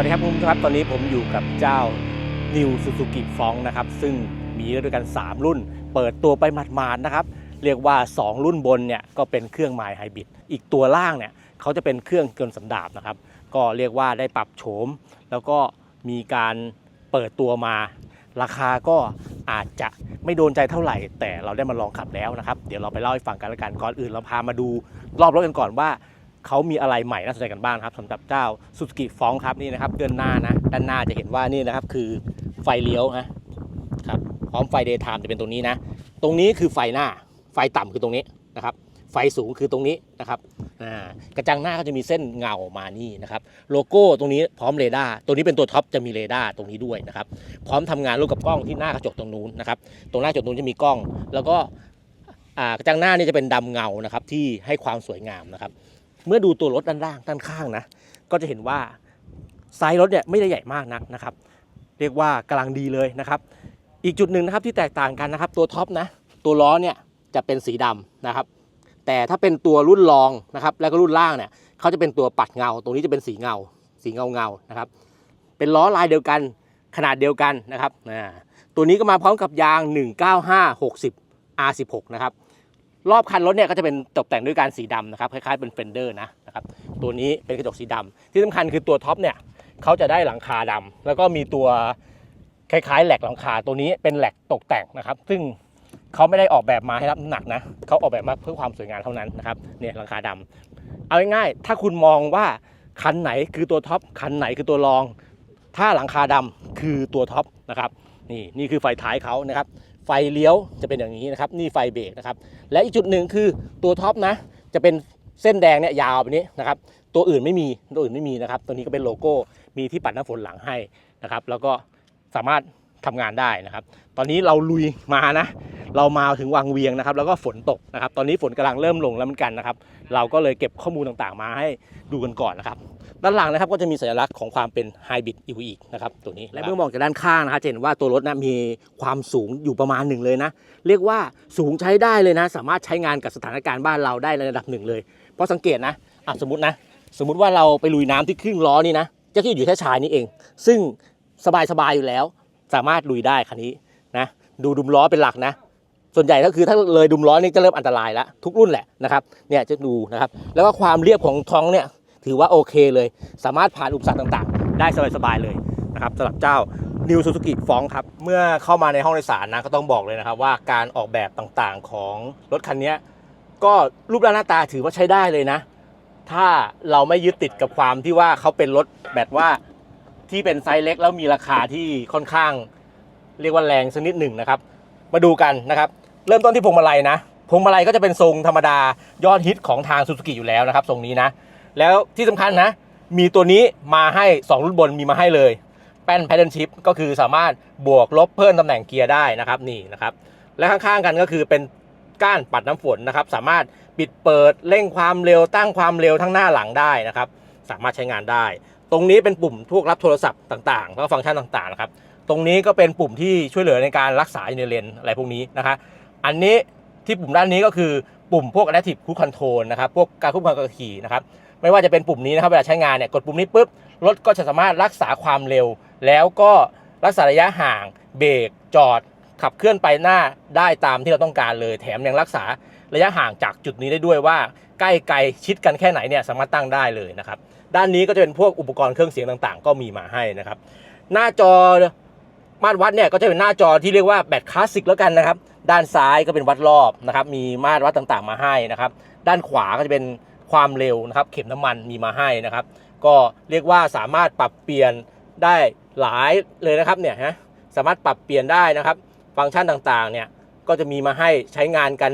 วัสดีครับคุณผู้ชมครับ ตอนนี้ผมอยู่กับเจ้า New Suzuki f o n นะครับ ซึ่งมีด้วยกัน 3 รุ่น เปิดตัวไปหมาดๆนะครับ เรียกว่า 2 รุ่นบนเนี่ยก็เป็นเครื่องไมล์ไฮบริดอีกตัวล่างเนี่ยเขาจะเป็นเครื่องกลสันดาปนะครับ ก็เรียกว่าได้ปรับโฉม แล้วก็มีการเปิดตัวมา ราคาก็อาจจะไม่โดนใจเท่าไหร่ แต่เราได้มาลองขับแล้วนะครับ เดี๋ยวเราไปเล่าให้ฟังกันละกันก่อนอื่นเราพามาดูรอบรถกันก่อนว่า เขามีอะไรใหม่น่าสนใจกันบ้างครับสำหรับเจ้า Suzuki f o n ครับนี่นะครับเดือนหน้านะด้านหน้าจะเห็นว่านี่นะครับคือไฟเลี้ยวนะครับพร้อมไฟ daytime จะเป็นตรงนี้นะ ตรงนี้คือไฟหน้าไฟต่ำคือตรงนี้นะครับไฟสูงคือตรงนี้นะครับกระจังหน้าก็จะมีเส้นเงาออกมานี่นะครับโลโก้ตรงนี้พร้อมเรดาร์ตัวนี้เป็นตัวท็อปจะมีเรดาร์ตรงนี้ด้วยนะครับพร้อมทำงานร่วมกับกล้องที่หน้ากระจกตรงนู้นนะครับตรงหน้ากระจกตรงนู้นจะมีกล้อง แล้วก็กระจังหน้านี่จะเป็นดำเงานะครับที่ให้ความสวยงามนะครับ เมื่อดูตัวรถด้านล่างด้านข้างนะ ก็จะเห็นว่าไซส์รถเนี่ยไม่ได้ใหญ่มากนักนะครับ เรียกว่ากำลังดีเลยนะครับ อีกจุดหนึ่งนะครับที่แตกต่างกันนะครับ ตัวท็อปนะ ตัวล้อเนี่ยจะเป็นสีดำนะครับ แต่ถ้าเป็นตัวรุ่นรองนะครับ แล้วก็รุ่นล่างเนี่ยเขาจะเป็นตัวปัดเงา ตรงนี้จะเป็นสีเงา สีเงาเงานะครับ เป็นล้อลายเดียวกันขนาดเดียวกันนะครับตัวนี้ก็มาพร้อมกับยาง 195 60 R16 นะครับ รอบคันรถเนี่ยก็จะเป็นตกแต่งด้วยการสีดำนะครับคล้ายๆเป็นเฟนเดอร์นะนะครับตัวนี้เป็นกระจกสีดำที่สำคัญคือตัวท็อปเนี่ยเขาจะได้หลังคาดำแล้วก็มีตัวคล้ายๆแหลกหลังคาตัวนี้เป็นแหลกตกแต่งนะครับ ซึ่งเขาไม่ได้ออกแบบมาให้รับน้ำหนักนะเขาออกแบบมาเพื่อความสวยงามเท่านั้นนะครับเนี่ยหลังคาดำเอาง่ายๆถ้าคุณมองว่าคันไหนคือตัวท็อปคันไหนคือตัวรอง ถ้าหลังคาดำคือตัวท็อปนะครับนี่นี่คือไฟท้ายเขานะครับ ฟเลี้ยวจะเป็นอย่างนี้นะครับนี่ไฟเบรกนะครับและอีกจุดหนึ่งคือตัวท็อปนะจะเป็นเส้นแดงเนี่ยยาวแบบนี้นะครับตัวอื่นไม่มีตัวอื่นไม่มีนะครับตัวนี้ก็เป็นโลโก้มีที่ปัดน้ำฝนหลังให้นะครับแล้วก็สามารถทำงานได้นะครับ ตอนนี้เราลุยมานะ เรามาถึงวังเวียงนะครับ แล้วก็ฝนตกนะครับ ตอนนี้ฝนกำลังเริ่มลงแล้วเหมือนกันนะครับ เราก็เลยเก็บข้อมูลต่างๆ มาให้ดูกันก่อนนะครับ ด้านหลังนะครับก็จะมีสัญลักษณ์ของความเป็นไฮบริด EV อีกนะครับตัวนี้ และเมื่อมองจากด้านข้างนะครับจะเห็นว่าตัวรถนะมีความสูงอยู่ประมาณหนึ่งเลยนะ เรียกว่าสูงใช้ได้เลยนะ สามารถใช้งานกับสถานการณ์บ้านเราได้ในระดับหนึ่งเลย เพราะสังเกตนะอะสมมตินะ สมมุติว่าเราไปลุยน้ำที่ครึ่งล้อนี่นะจะขี่อยู่แค่ชายนี่เอง ซึ่งสบายๆอยู่แล้ว สามารถลุยได้คันนี้นะดูดุมล้อเป็นหลักนะ ส่วนใหญ่ก็คือถ้าเลยดุมล้อนี่จะเริ่มอันตรายแล้วทุกรุ่นแหละนะครับเนี่ยจะดูนะครับ แล้วก็ความเรียบของท้องเนี่ยถือว่าโอเคเลย สามารถผ่านอุปสรรคต่างๆ ได้สบายๆเลยนะครับสำหรับเจ้า New Suzuki f o n ครับ เมื่อเข้ามาในห้องโดยสารนะก็ต้องบอกเลยนะครับ ว่าการออกแบบต่างๆของรถคันนี้ก็รูปร่างหน้าตาถือว่าใช้ได้เลยนะ ถ้าเราไม่ยึดติดกับความที่ว่าเขาเป็นรถแบบว่าที่เป็นไซส์เล็กแล้วมีราคาที่ค่อนข้าง เรียกว่าแรงสักนิดหนึ่งนะครับ มาดูกันนะครับ เริ่มต้นที่พวงมาลัยนะพวงมาลัยก็จะเป็นทรงธรรมดายอดฮิตของทางซูซูกิอยู่แล้วนะครับทรงนี้นะ แล้วที่สำคัญนะ มีตัวนี้มาให้ 2 รุ่นบนมีมาให้เลย แป้น paddle shift ก็คือสามารถบวกลบเพิ่มตำแหน่งเกียร์ได้นะครับนี่นะครับ และข้างๆกันก็คือเป็นก้านปัดน้ำฝนนะครับ สามารถปิดเปิดเร่งความเร็วตั้งความเร็วทั้งหน้าหลังได้นะครับ สามารถใช้งานได้ ตรงนี้เป็นปุ่มพวกรับโทรศัพท์ต่างๆแล้วก็ฟังก์ชันต่างๆนะครับตรงนี้ก็เป็นปุ่มที่ช่วยเหลือในการรักษาในเลนอะไรพวกนี้นะคะ อันนี้ที่ปุ่มด้านนี้ก็คือปุ่มพวก Adaptive Cruise Control นะครับ พวกการควบคุมการขี่นะครับ ไม่ว่าจะเป็นปุ่มนี้นะครับ เวลาใช้งานเนี่ย กดปุ่มนี้ปุ๊บ รถก็จะสามารถรักษาความเร็ว แล้วก็รักษาระยะห่าง เบรก จอด ขับเคลื่อนไปหน้าได้ตามที่เราต้องการเลย แถมยังรักษาระยะห่างจากจุดนี้ได้ด้วยว่าใกล้ไกลชิดกันแค่ไหนเนี่ยสามารถตั้งได้เลยนะครับ ด้านนี้ก็จะเป็นพวกอุปกรณ์เครื่องเสียงต่างๆ ก็มีมาให้นะครับ หน้าจอ มาตรวัดเนี่ยก็จะเป็นหน้าจอที่เรียกว่าแบตคลาสสิกแล้วกันนะครับ ด้านซ้ายก็เป็นวัดรอบนะครับ มีมาตรวัดต่างๆ มาให้นะครับ ด้านขวาก็จะเป็นความเร็วนะครับ เข็มน้ำมันมีมาให้นะครับ ก็เรียกว่าสามารถปรับเปลี่ยนได้หลายเลยนะครับเนี่ยฮะสามารถปรับเปลี่ยนได้นะครับ ฟังก์ชันต่างๆเนี่ยก็จะมีมาให้ใช้งานกัน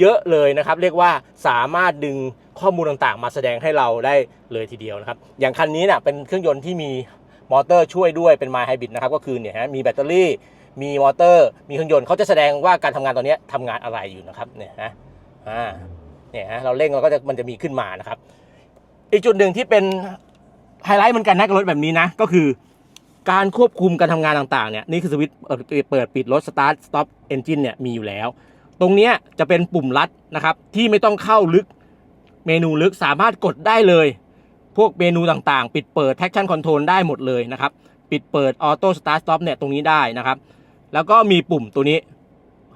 เยอะเลยนะครับ เรียกว่าสามารถดึงข้อมูลต่างๆ มาแสดงให้เราได้เลยทีเดียวนะครับ อย่างคันนี้เนี่ยเป็นเครื่องยนต์ที่มี มอเตอร์ช่วยด้วยเป็น My Hybrid นะครับก็คือเนี่ยฮะมีแบตเตอรี่ มีมอเตอร์ มีเครื่องยนต์เขาจะแสดงว่าการทำงานตอนนี้ยทำงานอะไรอยู่นะครับเนี่ยนะอ่าเนี่ยฮะเราเร่งเราก็จะมันจะมีขึ้นมานะครับ อีกจุดหนึ่งที่เป็นไฮไลท์เหมือนกันนะกับรถแบบนี้นะก็คือการควบคุมการทำงานต่างๆเนี่ยนี่คือสวิตช์เปิดปิดรถ start stop engine เนี่ยมีอยู่แล้ว ตรงนี้จะเป็นปุ่มลัดนะครับที่ไม่ต้องเข้าลึกเมนูลึกสามารถกดได้เลย พวกเมนูต่างๆ ปิดเปิด traction control ได้หมดเลยนะครับ ปิดเปิด auto start stop เนี่ยตรงนี้ได้นะครับ แล้วก็มีปุ่มตัวนี้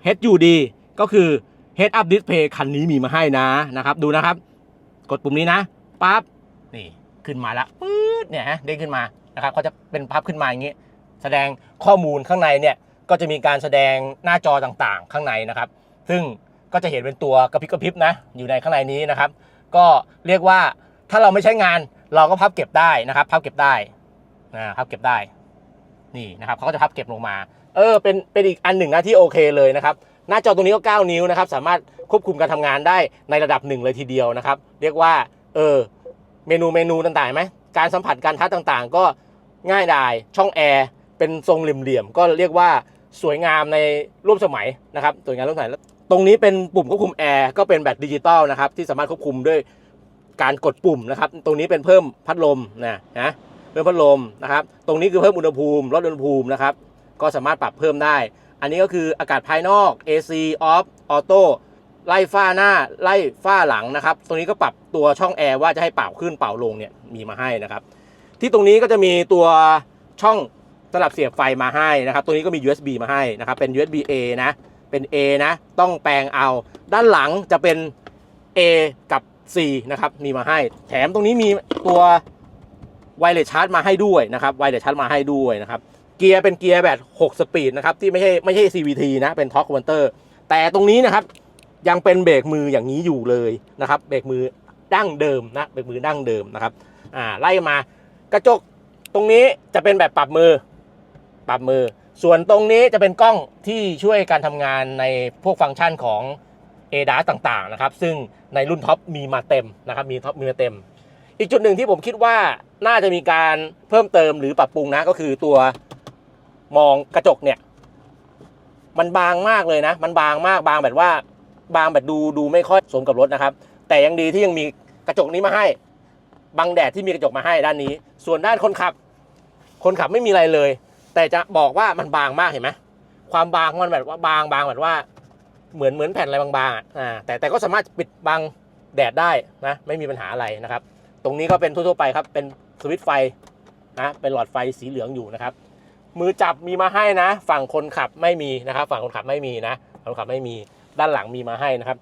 HUD ก็คือ head up display คันนี้มีมาให้นะนะครับ ดูนะครับ กดปุ่มนี้นะปั๊บนี่ขึ้นมาแล้วปื๊ดเนี่ยฮะเด้งขึ้นมานะครับเขาจะเป็นพับขึ้นมาอย่างนี้ แสดงข้อมูลข้างในเนี่ยก็จะมีการแสดงหน้าจอต่างๆ ข้างในนะครับ ซึ่งก็จะเห็นเป็นตัวกระพริบกระพริบนะอยู่ในข้างในนี้นะครับ ก็เรียกว่า ถ้าเราไม่ใช้งานเราก็พับเก็บได้นะครับ พับเก็บได้นะพับเก็บได้ นี่นะครับเขาก็จะพับเก็บลงมา เออ เป็นเป็นอีกอันหนึ่งนะที่โอเคเลยนะครับ หน้าจอตรงนี้ก็ 9 นิ้วนะครับ สามารถควบคุมการทำงานได้ในระดับหนึ่งเลยทีเดียวนะครับ เรียกว่า เออ เมนูเมนูต่างๆไหมการสัมผัสการทัชต่างๆ ก็ง่ายดาย ช่องแอร์เป็นทรงเหลี่ยมๆ ก็เรียกว่าสวยงามในร่วมสมัยนะครับสวยงามร่วมสมัยแล้วตรงนี้เป็นปุ่มควบคุมแอร์ก็เป็นแบบดิจิตอลนะครับที่สามารถควบคุมด้วย การกดปุ่มนะครับ ตรงนี้เป็นเพิ่มพัดลมนะนะเพิ่มพัดลมนะครับ ตรงนี้คือเพิ่มอุณหภูมิลดอุณหภูมินะครับ ก็สามารถปรับเพิ่มได้ อันนี้ก็คืออากาศภายนอก AC off auto ไล่ฝ้าหน้าไล่ฝ้าหลังนะครับ ตรงนี้ก็ปรับตัวช่องแอร์ว่าจะให้เป่าขึ้นเป่าลงเนี่ยมีมาให้นะครับ ที่ตรงนี้ก็จะมีตัวช่องสลับเสียบไฟมาให้นะครับ ตรงนี้ก็มี USB มาให้นะครับ เป็น USB A นะ เป็น A นะ ต้องแปลงเอา ด้านหลังจะเป็น A กับ C นะครับมีมาให้ แถมตรงนี้มีตัวไวเลสชาร์จมาให้ด้วยนะครับไวเลสชาร์จมาให้ด้วยนะครับเกียร์เป็นเกียร์แบบ 6 สปีดนะครับที่ไม่ใช่ไม่ใช่ CVT นะเป็นท็อ r ค e ค o นเตอร์แต่ตรงนี้นะครับยังเป็นเบรกมืออย่างนี้อยู่เลยนะครับเบรกมือดั้งเดิมนะเบรกมือดั้งเดิมนะครับอ่าไล่มากระจกตรงนี้จะเป็นแบบปรับมือปรับมือ ส่วนตรงนี้จะเป็นกล้องที่ช่วยการทำงานในพวกฟังก์ชันของ a d a s ต่างๆนะครับซึ่งในรุ่นท็อปมีมาเต็มนะครับมีท็อปมีมาเต็ม อีกจุดหนึ่งที่ผมคิดว่าน่าจะมีการเพิ่มเติมหรือปรับปรุงนะก็คือตัวมองกระจกเนี่ย มันบางมากเลยนะ มันบางมากบางแบบว่า บางแบบดูดูไม่ค่อยสมกับรถนะครับ แต่ยังดีที่ยังมีกระจกนี้มาให้บังแดดที่มีกระจกมาให้ด้านนี้ ส่วนด้านคนขับ คนขับไม่มีอะไรเลย แต่จะบอกว่ามันบางมากเห็นไหมความบางมันแบบว่าบางบางแบบว่า เหมือนเหมือนแผ่นอะไรบางๆอะอ่าแต่แต่ก็สามารถปิดบังแดดได้นะไม่มีปัญหาอะไรนะครับ ตรงนี้ก็เป็นทั่วๆไปครับ เป็นสวิตช์ไฟนะเป็นหลอดไฟสีเหลืองอยู่นะครับ มือจับมีมาให้นะ ฝั่งคนขับไม่มีนะครับ ฝั่งคนขับไม่มีนะคนขับไม่มีด้านหลังมีมาให้นะครับ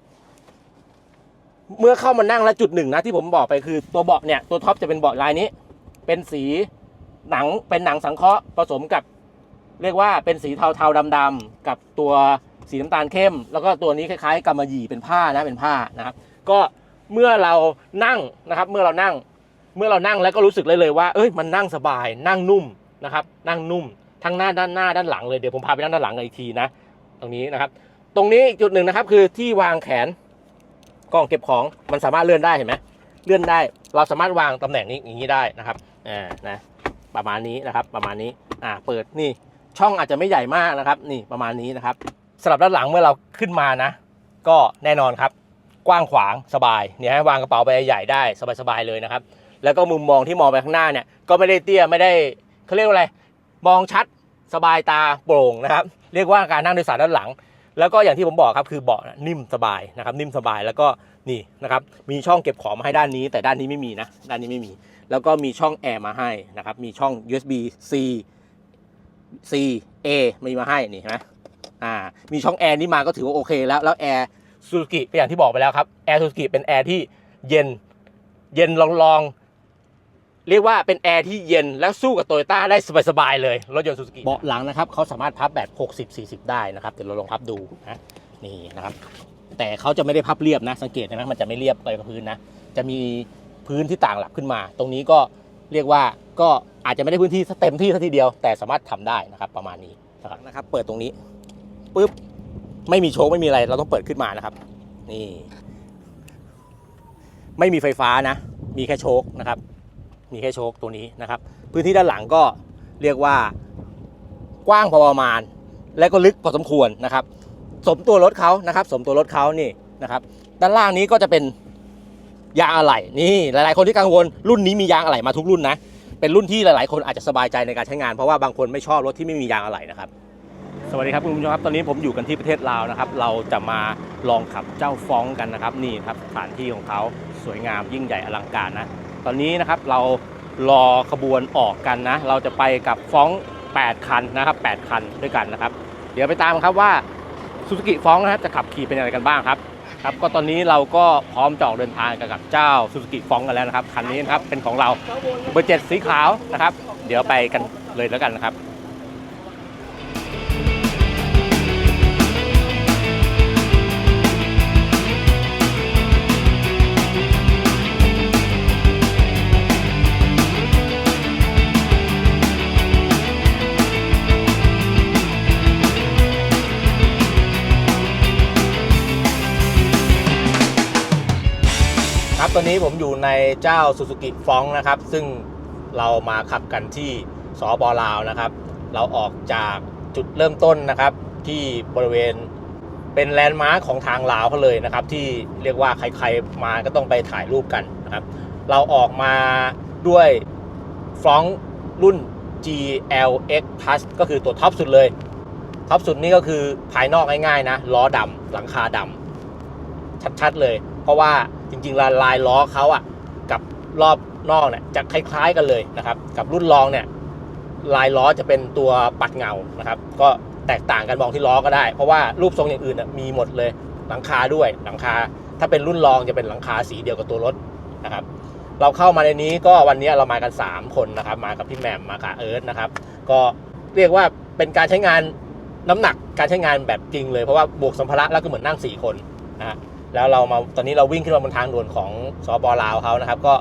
เมื่อเข้ามานั่งแล้วจุดหนึ่งนะที่ผมบอกไปคือตัวเบาะเนี่ยตัวท็อปจะเป็นเบาะลายนี้ เป็นสีหนังเป็นหนังสังเคราะห์ผสมกับ เรียกว่าเป็นสีเทาๆดำๆกับตัว สีน้ำตาลเข้ม แล้วก็ตัวนี้คล้ายๆกำมะหยี่เป็นผ้านะเป็นผ้านะครับ ก็เมื่อเรานั่งนะครับ เมื่อเรานั่ง เมื่อเรานั่งแล้วก็รู้สึกเลยเลยว่าเอ้ยมันนั่งสบายนั่งนุ่มนะครับ นั่งนุ่มทั้งหน้าด้านหน้าด้านหลังเลยเดี๋ยวผมพาไปนั่งด้านหลังอีกทีนะ ตรงนี้นะครับ ตรงนี้อีกจุดหนึ่งนะครับ คือที่วางแขนกล่องเก็บของมันสามารถเลื่อนได้เห็นไหมเลื่อนได้เราสามารถวางตำแหน่งนี้อย่างนี้ได้นะครับอ่านะประมาณนี้นะครับ ประมาณนี้อ่าเปิดนี่ช่องอาจจะไม่ใหญ่มากนะครับ นี่ประมาณนี้นะครับ สำหรับด้านหลังเมื่อเราขึ้นมานะ ก็แน่นอนครับ กว้างขวางสบายเนี่ยให้วางกระเป๋าใบใหญ่ได้สบายๆเลยนะครับ แล้วก็มุมมองที่มองไปข้างหน้าเนี่ยก็ไม่ได้เตี้ยไม่ได้เขาเรียกว่าอะไรมองชัดสบายตาโปร่งนะครับ เรียกว่าการนั่งโดยสารด้านหลัง แล้วก็อย่างที่ผมบอกครับคือเบาะน่ะนิ่มสบายนะครับ นิ่มสบายแล้วก็นี่นะครับมีช่องเก็บของมาให้ด้านนี้ แต่ด้านนี้ไม่มีนะด้านนี้ไม่มี แล้วก็มีช่องแอร์มาให้นะครับมีช่อง USB C C A มีมาให้นี่เห็นไหม อ่ามีช่องแอร์นี่มาก็ถือว่าโอเคแล้ว แล้วแอร์ซูซูกิก็อย่างที่บอกไปแล้วครับแอร์ซูซูกิเป็นแอร์ที่เย็นเย็นลองๆเรียกว่าเป็นแอร์ที่เย็นแล้วสู้กับโตโยต้าได้สบายๆเลย รถยนต์ซูซูกิเบาะหลังนะครับเขาสามารถพับแบบ 60-40 ได้นะครับเดี๋ยวเราลองพับดูนะนี่นะครับ แต่เขาจะไม่ได้พับเรียบนะ สังเกตนะมันจะไม่เรียบไปกับพื้นนะ จะมีพื้นที่ต่างหลักขึ้นมา ตรงนี้ก็เรียกว่าก็อาจจะไม่ได้พื้นที่เต็มที่สัทีเดียว แต่สามารถทำได้นะครับประมาณนี้นะครับนะครับเปิดตรงนี้ ปุ๊บไม่มีโชคไม่มีอะไร เราต้องเปิดขึ้นมานะครับ นี่ ไม่มีไฟฟ้านะ มีแค่โชคนะครับ มีแค่โชคตัวนี้นะครับ พื้นที่ด้านหลังก็เรียกว่ากว้างพอประมาณ และก็ลึกพอสมควรนะครับ สมตัวรถเขานะครับ สมตัวรถเขานี่นะครับ ด้านล่างนี้ก็จะเป็นยางอะไหล่นี่หลาย ๆ คนที่กังวลรุ่นนี้มียางอะไหล่มาทุกรุ่นนะเป็นรุ่นที่หลาย ๆ คนอาจจะสบายใจในการใช้งานเพราะว่าบางคนไม่ชอบรถที่ไม่มียางอะไหล่นะครับ สวัสดีครับคุณผู้ชมครับตอนนี้ผมอยู่กันที่ประเทศลาวนะครับ เราจะมาลองขับเจ้าฟ้องกันนะครับ นี่ครับสถานที่ของเขาสวยงามยิ่งใหญ่อลังการนะ ตอนนี้นะครับเรารอขบวนออกกันนะ เราจะไปกับฟ้อง 8 คันนะครับ8คันด้วยกันนะครับ เดี๋ยวไปตามครับว่าซูซูกิฟ้องนะครับจะขับขี่เป็นอะไรกันบ้างครับครับก็ตอนนี้เราก็พร้อมจะออกเดินทางกันกับเจ้าซูซูกิฟ้องกันแล้วนะครับคันนี้นะครับเป็นของเราเบอร์เจ็ดสีขาวนะครับ เดี๋ยวไปกันเลยแล้วกันนะครับ ตอนนี้ผมอยู่ในเจ้า Suzuki f o n นะครับ ซึ่งเรามาขับกันที่สปลาวนะครับ เราออกจากจุดเริ่มต้นนะครับ ที่บริเวณเป็นแลนด์มาร์คของทางลาวเขาเลยนะครับ ที่เรียกว่าใครๆมาก็ต้องไปถ่ายรูปกันนะครับ เราออกมาด้วยฟรองรุ่น GLX Plus ก็คือตัวท็อปสุดเลยท็อปสุดนี่ก็คือภายนอกง่ายๆนะล้อดำหลังคาดำชัดๆเลย เพราะว่า จริงๆลายลายล้อเขาอะกับรอบนอกเนี่ยจะคล้ายๆกันเลยนะครับกับรุ่นรองเนี่ยลายล้อจะเป็นตัวปัดเงานะครับ ก็แตกต่างกันมองที่ล้อก็ได้ เพราะว่ารูปทรงอย่างอื่นน่ะมีหมดเลยหลังคาด้วยหลังคา ถ้าเป็นรุ่นรองจะเป็นหลังคาสีเดียวกับตัวรถนะครับ เราเข้ามาในนี้ก็วันนี้เรามากัน 3 คนนะครับ มากับพี่แหม่มมากับเอิร์ธนะครับ ก็เรียกว่าเป็นการใช้งานน้ำหนักการใช้งานแบบจริงเลยเพราะว่าบวกสัมภาระแล้วก็เหมือนนั่ง 4 คนนะฮะ แล้วเรามาตอนนี้เราวิ่งขึ้นมาบนทางด่วนของสปลาวเขานะครับ ก็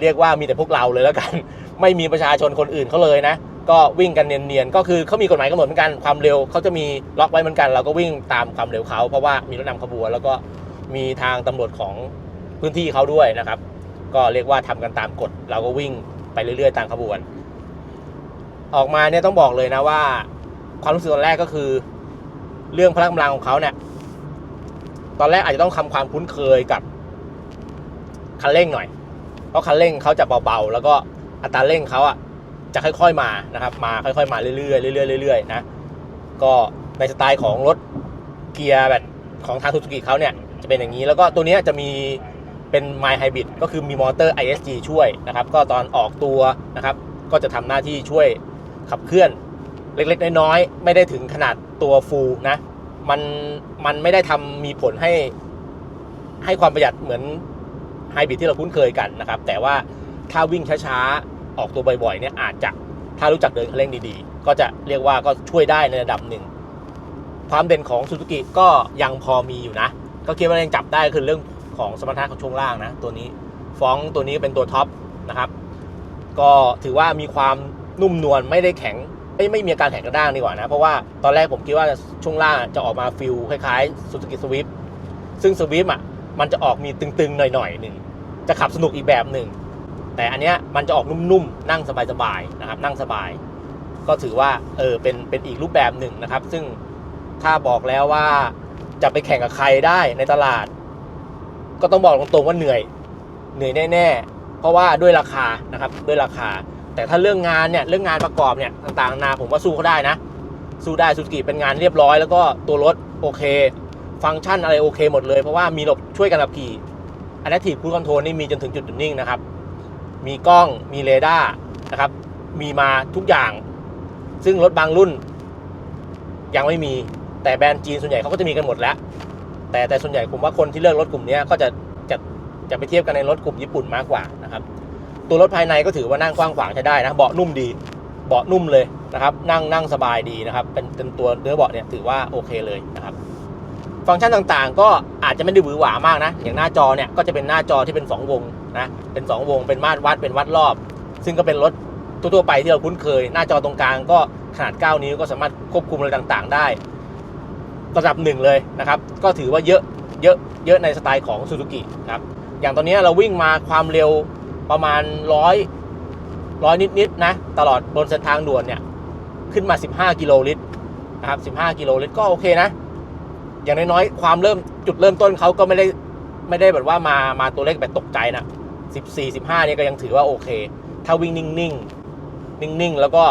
เรียกว่ามีแต่พวกเราเลยแล้วกัน ไม่มีประชาชนคนอื่นเขาเลยนะ ก็วิ่งกันเนียนๆก็คือเขามีกฎหมายกำหนดเหมือนกันความเร็วเขาจะมีล็อกไว้เหมือนกัน เราก็วิ่งตามความเร็วเขาเพราะว่ามีรถนำขบวนแล้วก็มีทางตำรวจของพื้นที่เขาด้วยนะครับ ก็เรียกว่าทำกันตามกฎเราก็วิ่งไปเรื่อยๆตามขบวน ออกมาเนี่ยต้องบอกเลยนะว่า ความรู้สึกตอนแรกก็คือ เรื่องพละกำลังของเขาเนี่ย ตอนแรกอาจจะต้องทำความคุ้นเคยกับคันเร่งหน่อย เพราะคันเร่งเขาจะเบาๆ แล้วก็อัตราเร่งเขาอะจะค่อยๆมานะครับ มาค่อยๆมาเรื่อยๆเรื่อยๆเรื่อยๆนะ ก็ในสไตล์ของรถเกียร์แบบของทาง Suzuki เขาเนี่ยจะเป็นอย่างนี้ แล้วก็ตัวเนี้ยจะมีเป็น My Hybrid ก็คือมีมอเตอร์ ISG ช่วยนะครับ ก็ตอนออกตัวนะครับ ก็จะทำหน้าที่ช่วยขับเคลื่อนเล็กๆ น้อยๆ ไม่ได้ถึงขนาดตัวฟูลนะ มันมันไม่ได้ทำมีผลให้ ให้ความประหยัดเหมือนไฮบริดที่เราคุ้นเคยกันนะครับ แต่ว่าถ้าวิ่งช้าๆ ออกตัวบ่อยๆเนี่ยอาจจะถ้ารู้จักเดินคันเร่งดีๆ ก็จะเรียกว่าก็ช่วยได้ในระดับหนึ่ง ความเด่นของซูซูกิก็ยังพอมีอยู่นะ ก็คิดว่ายังจับได้คือเรื่องของสมรรถนะของช่วงล่างนะ ตัวนี้ฟองตัวนี้เป็นตัวท็อปนะครับ ก็ถือว่ามีความนุ่มนวลไม่ได้แข็ง ไม่ไม่มีอาการแข็งกระด้างดีกว่านะ เพราะว่าตอนแรกผมคิดว่าช่วงล่างจะออกมาฟิลคล้ายๆ Suzuki Swift ซึ่ง Swift อะมันจะออกมีตึงๆ หน่อยๆหนึ่งจะขับสนุกอีกแบบหนึ่งแต่อันเนี้ยมันจะออกนุ่มๆนั่งสบายๆนะครับนั่งสบาย ก็ถือว่าเออเป็นเป็นอีกรูปแบบหนึ่งนะครับ ซึ่งถ้าบอกแล้วว่าจะไปแข่งกับใครได้ในตลาด ก็ต้องบอกตรงๆว่าเหนื่อยเหนื่อยแน่ๆเพราะว่าด้วยราคานะครับด้วยราคา แต่ถ้าเรื่องงานเนี่ยเรื่องงานประกอบเนี่ยต่างๆนาผมว่าสู้เขาได้นะ สู้ได้ซูซูกิเป็นงานเรียบร้อย แล้วก็ตัวรถโอเค ฟังก์ชันอะไรโอเคหมดเลยเพราะว่ามีระบบช่วยกันขับขี่ Adaptive Cruise Control นี่มีจนถึงจุดหยุดนิ่งนะครับ มีกล้องมีเรดาร์นะครับ มีมาทุกอย่าง ซึ่งรถบางรุ่น ยังไม่มีแต่แบรนด์จีนส่วนใหญ่เขาก็จะมีกันหมดแล้ว แต่แต่ส่วนใหญ่ผมว่าคนที่เลือกรถกลุ่มนี้ก็จะจะจะไปเทียบกันในรถกลุ่มญี่ปุ่นมากกว่านะครับ ตัวรถภายในก็ถือว่านั่งกว้างขวางใช้ได้นะ เบาะนุ่มดี เบาะนุ่มเลยนะครับ นั่งนั่งสบายดีนะครับ เป็นเป็นตัวเนื้อเบาะเนี่ยถือว่าโอเคเลยนะครับ ฟังก์ชันต่างๆ ก็อาจจะไม่ได้หวือหวามากนะ อย่างหน้าจอเนี่ยก็จะเป็นหน้าจอที่เป็น 2 วงนะ เป็น 2 วง เป็นมาตรวัด เป็นวัดรอบ ซึ่งก็เป็นรถทั่วๆไปที่เราคุ้นเคย หน้าจอตรงกลางก็ขนาด 9 นิ้วก็สามารถควบคุมอะไรต่างๆ ได้ระดับหนึ่งเลยนะครับ ก็ถือว่าเยอะ เยอะ เยอะในสไตล์ของซูซูกิครับ อย่างตอนนี้เราวิ่งมาความเร็ว ประมาณร้อยร้อยนิดๆนะ ตลอดบนเส้นทางด่วนเนี่ย ขึ้นมา 15 กิโลลิตรนะครับ 15 กิโลลิตรก็โอเคนะ อย่างน้อยๆ ความเริ่มจุดเริ่มต้นเขาก็ไม่ได้ไม่ได้แบบว่ามามาตัวเลขแบบตกใจนะ 14 15เนี่ยก็ยังถือว่าโอเค ถ้าวิ่งนิ่งๆ นิ่งๆ แล้วก็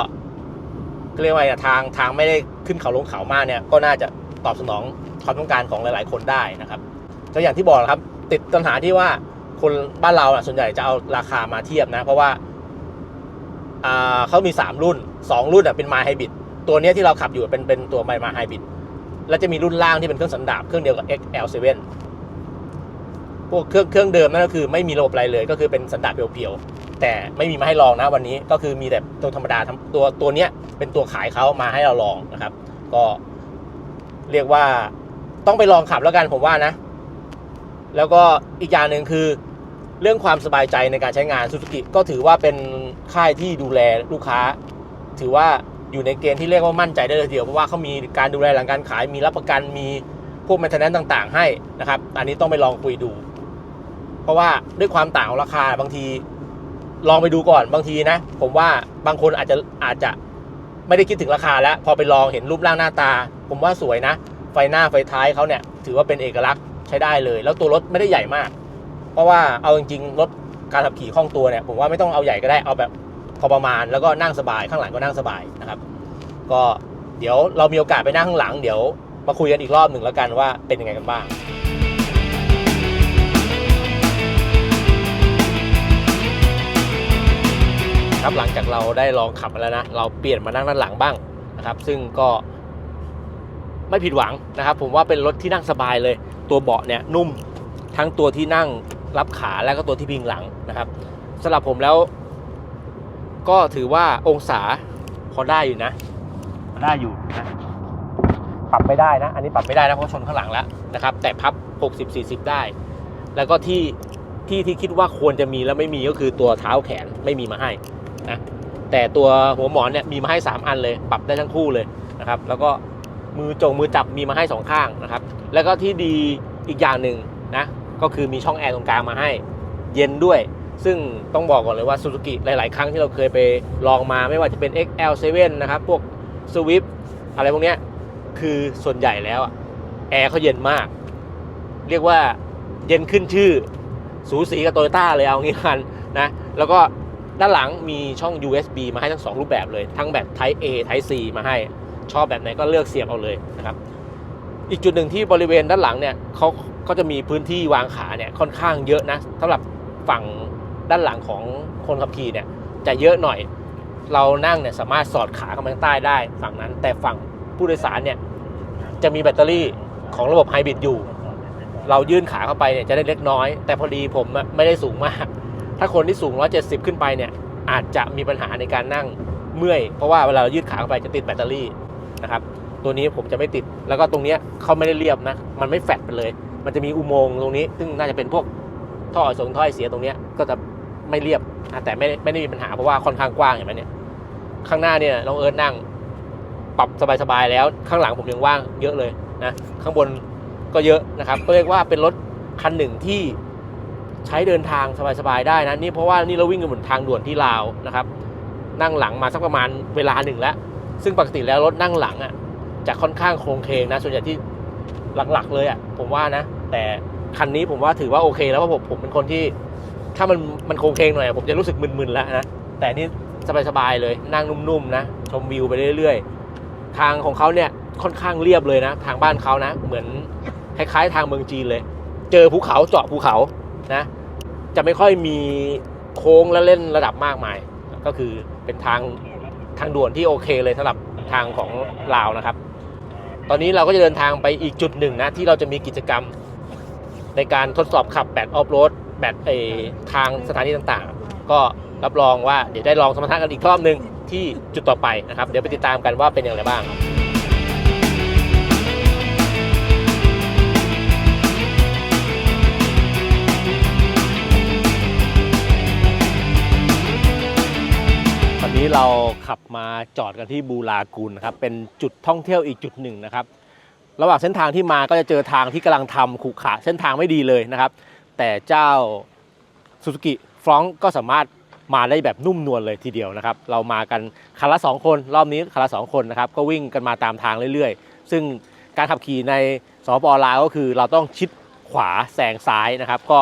เรียกว่าทางทางไม่ได้ขึ้นเขาลงเขามากเนี่ย ก็น่าจะตอบสนองความต้องการของหลาย ๆ คนได้นะครับก็อย่างที่บอกครับ ติดปัญหาที่ว่า คนบ้านเราอะส่วนใหญ่จะเอาราคามาเทียบนะ เพราะว่าเขามี 3 รุ่น 2 รุ่นอะเป็นมาไฮบริดตัวเนี้ยที่เราขับอยู่เป็นเป็นตัวไมมาไฮบริดแล้วจะมีรุ่นล่างที่เป็นเครื่องสันดาปเครื่องเดียวกับ XL7 พวกเครื่องเครื่องเดิมนั่นก็คือไม่มีระบบอะไรเลย ก็คือเป็นสันดาปเพียวๆแต่ไม่มีมาให้ลองนะวันนี้ก็คือมีแต่ตัวธรรมดาตัวตัวเนี้ยเป็นตัวขายเขามาให้เราลองนะครับ ก็เรียกว่าต้องไปลองขับแล้วกันผมว่านะ แล้วก็อีกอย่างหนึ่งคือ เรื่องความสบายใจในการใช้งานซูซูกิก็ถือว่าเป็นค่ายที่ดูแลลูกค้า ถือว่าอยู่ในเกณฑ์ที่เรียกว่ามั่นใจได้เลยเดียวเพราะว่าเขามีการดูแลหลังการขายมีรับประกันมีพวกแมนเทนแนนต่าง ๆ ให้นะครับ อันนี้ต้องไปลองคุยดู เพราะว่าด้วยความต่างของราคาบางที ลองไปดูก่อนบางทีนะ ผมว่าบางคนอาจจะอาจจะไม่ได้คิดถึงราคาแล้ว พอไปลองเห็นรูปร่างหน้าตา ผมว่าสวยนะ ไฟหน้าไฟท้ายเขาเนี่ย ถือว่าเป็นเอกลักษณ์ใช้ได้เลย แล้วตัวรถไม่ได้ใหญ่มาก ราะว่าเอาจริงๆรถการขับขี่คล่องตัวเนี่ยผมว่าไม่ต้องเอาใหญ่ก็ได้เอาแบบพอประมาณแล้วก็นั่งสบายข้างหลังก็นั่งสบายนะครับ ก็เดี๋ยวเรามีโอกาสไปนั่งข้างหลังเดี๋ยวมาคุยกันอีกรอบหนึ่งแล้วกันว่าเป็นยังไงกันบ้างครับหลังจากเราได้ลองขับมาแล้วนะ เราเปลี่ยนมานั่งด้านหลังบ้างนะครับ ซึ่งก็ไม่ผิดหวังนะครับ ผมว่าเป็นรถที่นั่งสบายเลย ตัวเบาะเนี่ยนุ่มทั้งตัวที่นั่ง รับขาแล้วก็ตัวที่พิงหลังนะครับสำหรับผมแล้ว ก็ถือว่าองศาพอได้อยู่นะพอได้อยู่นะปรับไม่ได้นะ อันนี้ปรับไม่ได้นะเพราะชนข้างหลังแล้วนะครับ แต่พับ 60 40 ได้ แล้วก็ที่ที่ที่คิดว่าควรจะมีแล้วไม่มีก็คือตัวเท้าแขนไม่มีมาให้นะแต่ตัวหัวหมอนเนี่ยมีมาให้ 3 อันเลย ปรับได้ทั้งคู่เลยนะครับ แล้วก็มือจงมือจับมีมาให้สองข้างนะครับ แล้วก็ที่ดีอีกอย่างหนึ่งนะ ก็คือมีช่องแอร์ตรงกลางมาให้เย็นด้วย ซึ่งต้องบอกก่อนเลยว่า Suzuki หลาย ๆ ครั้งที่เราเคยไปลองมาไม่ว่าจะเป็น XL7 นะครับ พวก Swift อะไรพวกเนี้ยคือส่วนใหญ่แล้วแอร์เขาเย็นมาก เรียกว่าเย็นขึ้นชื่อ สูสีกับโตโยต้าเลยเอางี้กันนะ แล้วก็ด้านหลังมีช่อง USB มาให้ทั้ง 2 รูปแบบเลย ทั้งแบบ Type A Type C มาให้ ชอบแบบไหนก็เลือกเสียบเอาเลยนะครับ อีกจุดหนึ่งที่บริเวณด้านหลังเนี่ยเขา ก็จะมีพื้นที่วางขาเนี่ยค่อนข้างเยอะนะสำหรับฝั่งด้านหลังของคนขับขี่เนี่ยจะเยอะหน่อย เรานั่งเนี่ยสามารถสอดขาเข้ามาข้างใต้ได้ฝั่งนั้น แต่ฝั่งผู้โดยสารเนี่ยจะมีแบตเตอรี่ของระบบไฮบริดอยู่ เรายื่นขาเข้าไปเนี่ยจะได้เล็กน้อย แต่พอดีผมไม่ได้สูงมาก ถ้าคนที่สูง 170 ขึ้นไปเนี่ยอาจจะมีปัญหาในการนั่งเมื่อย เพราะว่าเวลาเรายืดขาเข้าไปจะติดแบตเตอรี่นะครับตัวนี้ผมจะไม่ติดแล้วก็ตรงเนี้ยเขาไม่ได้เรียบนะ มันไม่แฟดไปเลย มันจะมีอุโมงค์ตรงนี้ ซึ่งน่าจะเป็นพวกท่อส่งท่อไอเสียตรงนี้ก็จะไม่เรียบแต่ไม่ได้ไม่ได้มีปัญหาเพราะว่าค่อนข้างกว้างเห็นไหมเนี่ยข้างหน้าเนี่ยน้องเอิร์ธนั่งปรับสบายๆแล้วข้างหลังผมยังว่างเยอะเลยนะข้างบนก็เยอะนะครับก็เรียกว่าเป็นรถคันหนึ่งที่ใช้เดินทางสบายๆได้นะนี่เพราะว่านี่เราวิ่งกันบนทางด่วนที่ลาวนะครับ นั่งหลังมาสักประมาณเวลาหนึ่งแล้ว ซึ่งปกติแล้วรถนั่งหลังอะจะค่อนข้างโครงเคงนะส่วนใหญ่ที่ หลักๆ เลยอะผมว่านะ แต่คันนี้ผมว่าถือว่าโอเคแล้วเพราะผมผมเป็นคนที่ ถ้ามันมันโคงเคงหน่อยผมจะรู้สึกมึนๆแล้วนะแต่นี่สบายๆเลยนั่งนุ่มๆนะชมวิวไปเรื่อยๆ ทางของเขาเนี่ยค่อนข้างเรียบเลยนะ ทางบ้านเขานะ เหมือนคล้ายๆ ทางเมืองจีนเลย เจอภูเขาเจาะภูเขานะ จะไม่ค่อยมีโค้งและเล่นระดับมากมาย ก็คือเป็นทางทางด่วนที่โอเคเลยสำหรับทางของลาวนะครับ ตอนนี้เราก็จะเดินทางไปอีกจุดหนึ่งนะ ที่เราจะมีกิจกรรมในการทดสอบขับแบตออฟโรดแบตเอทางสถานีต่างๆ ก็รับรองว่าเดี๋ยวได้ลองสมรรถนะกันอีกรอบหนึ่งที่จุดต่อไปนะครับ เดี๋ยวไปติดตามกันว่าเป็นอย่างไรบ้าง นี้เราขับมาจอดกันที่บูรากูลนะครับเป็นจุดท่องเที่ยวอีกจุดหนึ่งนะครับ ระหว่างเส้นทางที่มาก็จะเจอทางที่กำลังทำขรุขระเส้นทางไม่ดีเลยนะครับ แต่เจ้าซูซูกิฟรองก็สามารถมาได้แบบนุ่มนวลเลยทีเดียวนะครับ เรามากันคันละ 2 คน รอบนี้คันละ 2 คนนะครับ ก็วิ่งกันมาตามทางเรื่อยๆ ซึ่งการขับขี่ในสปปลาวก็คือเราต้องชิดขวาแซงซ้ายนะครับ ก็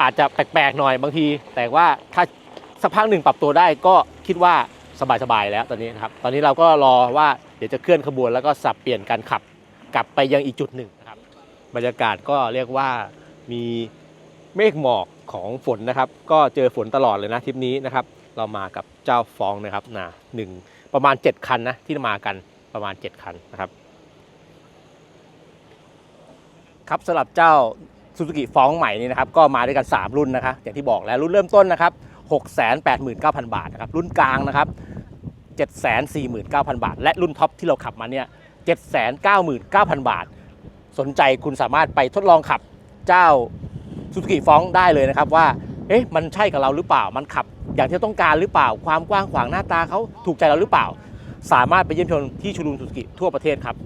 อาจจะแปลกๆหน่อยบางที แต่ว่าถ้า สักพักหนึ่งปรับตัวได้ก็คิดว่าสบายๆแล้วตอนนี้นะครับ ตอนนี้เราก็รอว่าเดี๋ยวจะเคลื่อนขบวนแล้วก็สับเปลี่ยนการขับกลับไปยังอีกจุดหนึ่งนะครับ บรรยากาศก็เรียกว่ามีเมฆหมอกของฝนนะครับ ก็เจอฝนตลอดเลยนะทริปนี้นะครับ เรามากับเจ้าฟองนะครับนะหนึ่งประมาณ 7 คันนะที่มากันประมาณ 7 คันนะครับ ครับสำหรับเจ้าซูซูกิฟองใหม่นี้นะครับ ก็มาด้วยกัน 3 รุ่นนะครับอย่างที่บอกแล้วรุ่นเริ่มต้นนะครับ 689,000 บาทนะครับรุ่นกลางนะครับ 749,000 บาท และรุ่นท็อปที่เราขับมาเนี่ย799,000 บาท สนใจคุณสามารถไปทดลองขับเจ้าซูซูกิฟองได้เลยนะครับว่าเอ๊ะมันใช่กับเราหรือเปล่ามันขับ อย่างที่ต้องการหรือเปล่า ความกว้างขวางหน้าตาเขาถูกใจเราหรือเปล่า สามารถไปเยี่ยมชมที่ชูรูมซูซูกิทั่วประเทศครับ